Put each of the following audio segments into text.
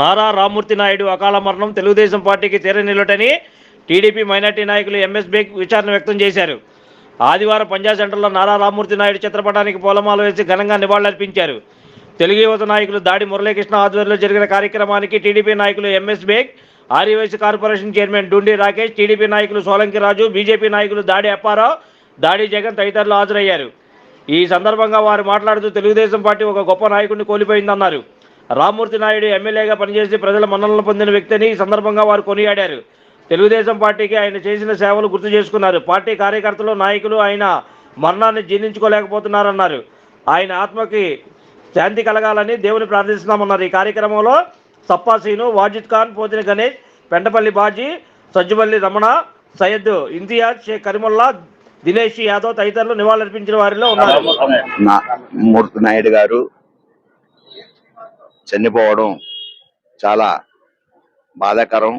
నారా రామ్మూర్తి నాయుడు అకాల మరణం తెలుగుదేశం పార్టీకి తీరనిల్లుటని టీడీపీ మైనార్టీ నాయకులు ఎంఎస్ బేగ్ విచారణ వ్యక్తం చేశారు. ఆదివారం పంజాబ్ సెంటర్లో నారా రామ్మూర్తి నాయుడు చిత్రపటానికి పూలమాల వేసి ఘనంగా నివాళులర్పించారు. తెలుగు యువత నాయకులు దాడి మురళీకృష్ణ ఆధ్వర్యంలో జరిగిన కార్యక్రమానికి టీడీపీ నాయకులు MS Baig Arya Vysya corporation chairman Dundi Rakesh TDP నాయకులు సోలంకి రాజు బీజేపీ నాయకులు దాడి అప్పారావు దాడి జగన్ తదితరులు హాజరయ్యారు. ఈ సందర్భంగా వారు మాట్లాడుతూ తెలుగుదేశం పార్టీ ఒక గొప్ప నాయకుడిని కోల్పోయిందన్నారు. రామ్మూర్తి నాయుడు ఎమ్మెల్యేగా పనిచేసి ప్రజల మన్ననలు పొందిన వ్యక్తిని ఈ సందర్భంగా వారు కొనియాడారు. తెలుగుదేశం పార్టీకి ఆయన చేసిన సేవలు గుర్తు చేసుకున్నారు. పార్టీ కార్యకర్తలు నాయకులు ఆయన మరణాన్ని జీర్ణించుకోలేకపోతున్నారన్నారు. ఆయన ఆత్మకి శాంతి కలగాలని దేవుని ప్రార్థిస్తున్నామన్నారు. ఈ కార్యక్రమంలో సప్పాసీను వాజిద్ ఖాన్ పోతిన గణేష్ పెంటపల్లి బాజీ సజ్జుపల్లి రమణ సయ్యద్ ఇంతియాజ్ షేక్ కరిముల్లా దినేష్ యాదవ్ తదితరులు నివాళులర్పించిన వారిలో ఉన్నారు. మూర్తి నాయుడు గారు చనిపోవడం చాలా బాధాకరం.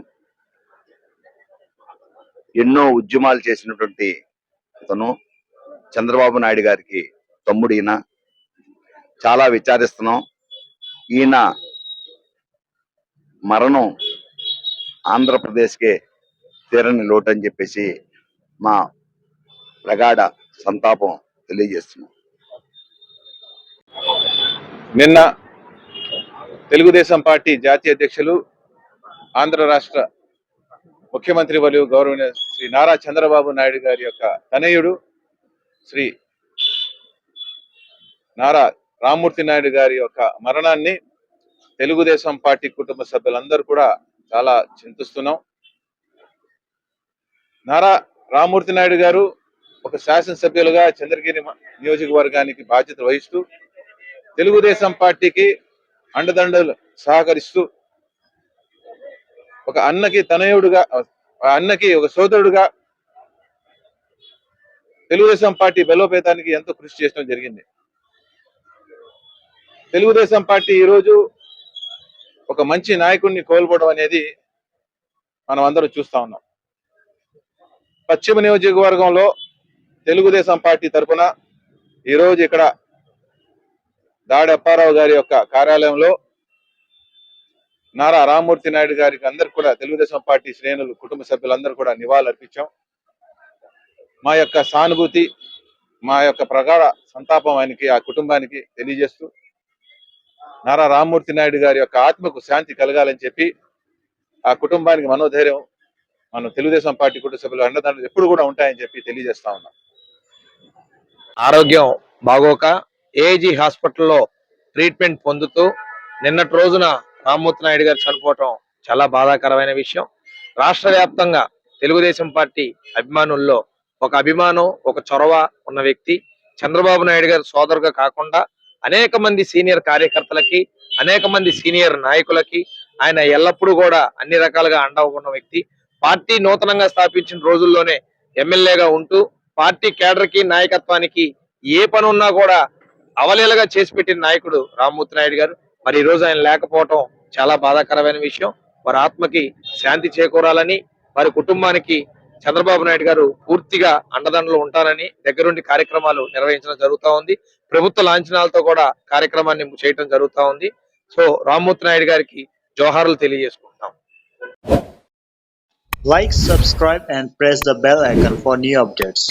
ఎన్నో ఉద్యమాలు చేసినటువంటి అతను చంద్రబాబు నాయుడు గారికి తమ్ముడు ఈయన చాలా విచారిస్తున్నాం. ఈయన మరణం ఆంధ్రప్రదేశ్కే తీరని లోటు అని చెప్పేసి మా ప్రగాఢ సంతాపం తెలియజేస్తున్నాం. నిన్న తెలుగుదేశం పార్టీ జాతీయ అధ్యక్షులు ఆంధ్ర రాష్ట్ర ముఖ్యమంత్రి వలు గౌరవనీయ శ్రీ నారా చంద్రబాబు నాయుడు గారి యొక్క తనయుడు శ్రీ నారా రామ్మూర్తి నాయుడు గారి యొక్క మరణాన్ని తెలుగుదేశం పార్టీ కుటుంబ సభ్యులందరూ కూడా చాలా చింతిస్తున్నాం. నారా రామ్మూర్తి నాయుడు గారు ఒక శాసనసభ్యులుగా చంద్రగిరి నియోజకవర్గానికి బాధ్యత వహిస్తూ తెలుగుదేశం పార్టీకి అండదండలు సహకరిస్తూ ఒక అన్నకి తనయుడుగా అన్నకి ఒక సోదరుడుగా తెలుగుదేశం పార్టీ బలోపేతానికి ఎంతో కృషి చేయడం జరిగింది. తెలుగుదేశం పార్టీ ఈరోజు ఒక మంచి నాయకుడిని కోల్పోవడం అనేది మనం అందరం చూస్తా ఉన్నాం. పశ్చిమ నియోజకవర్గంలో తెలుగుదేశం పార్టీ తరఫున ఈరోజు ఇక్కడ దాడి అప్పారావు గారి యొక్క కార్యాలయంలో నారా రామ్మూర్తి నాయుడు గారికి అందరు కూడా తెలుగుదేశం పార్టీ శ్రేణులు కుటుంబ సభ్యులందరూ కూడా నివాళులర్పించాం మా యొక్క సానుభూతి మా యొక్క ప్రగాఢ సంతాపం ఆయనకి ఆ కుటుంబానికి తెలియజేస్తూ నారా రామ్మూర్తి నాయుడు గారి యొక్క ఆత్మకు శాంతి కలగాలని చెప్పి ఆ కుటుంబానికి మనోధైర్యం మనం తెలుగుదేశం పార్టీ కుటుంబ సభ్యులు అండదండలు ఎప్పుడు కూడా ఉంటాయని చెప్పి తెలియజేస్తా ఉన్నాం. ఆరోగ్యం బాగోక ఏజీ హాస్పిటల్లో ట్రీట్మెంట్ పొందుతూ నిన్నటి రోజున రామ్మూర్తి నాయుడు గారు చనిపోవటం చాలా బాధాకరమైన విషయం. రాష్ట్ర వ్యాప్తంగా తెలుగుదేశం పార్టీ అభిమానుల్లో ఒక అభిమానం ఒక చొరవ ఉన్న వ్యక్తి. చంద్రబాబు నాయుడు గారి సోదరుగా కాకుండా అనేక మంది సీనియర్ కార్యకర్తలకి అనేక మంది సీనియర్ నాయకులకి ఆయన ఎల్లప్పుడూ కూడా అన్ని రకాలుగా అండ ఉన్న వ్యక్తి. పార్టీ నూతనంగా స్థాపించిన రోజుల్లోనే ఎమ్మెల్యేగా ఉంటూ పార్టీ కేడర్కి నాయకత్వానికి ఏ పని ఉన్నా కూడా అవలేలగా చేసి పెట్టిన నాయకుడు రామ్మూర్తి నాయుడు గారు. మరి ఈరోజు రోజు ఆయన లేకపోవటం చాలా బాధాకరమైన విషయం. వారి ఆత్మకి శాంతి చేకూరాలని వారి కుటుంబానికి చంద్రబాబు నాయుడు గారు పూర్తిగా అండదండలు ఉంటారని దగ్గరుండి కార్యక్రమాలు నిర్వహించడం జరుగుతా ఉంది. ప్రభుత్వ లాంఛనాలతో కూడా కార్యక్రమాన్ని చేయటం జరుగుతా ఉంది. సో రామ్మూర్తి నాయుడు గారికి జోహార్లు తెలియజేసుకుంటాం like subscribe and press the bell icon for new updates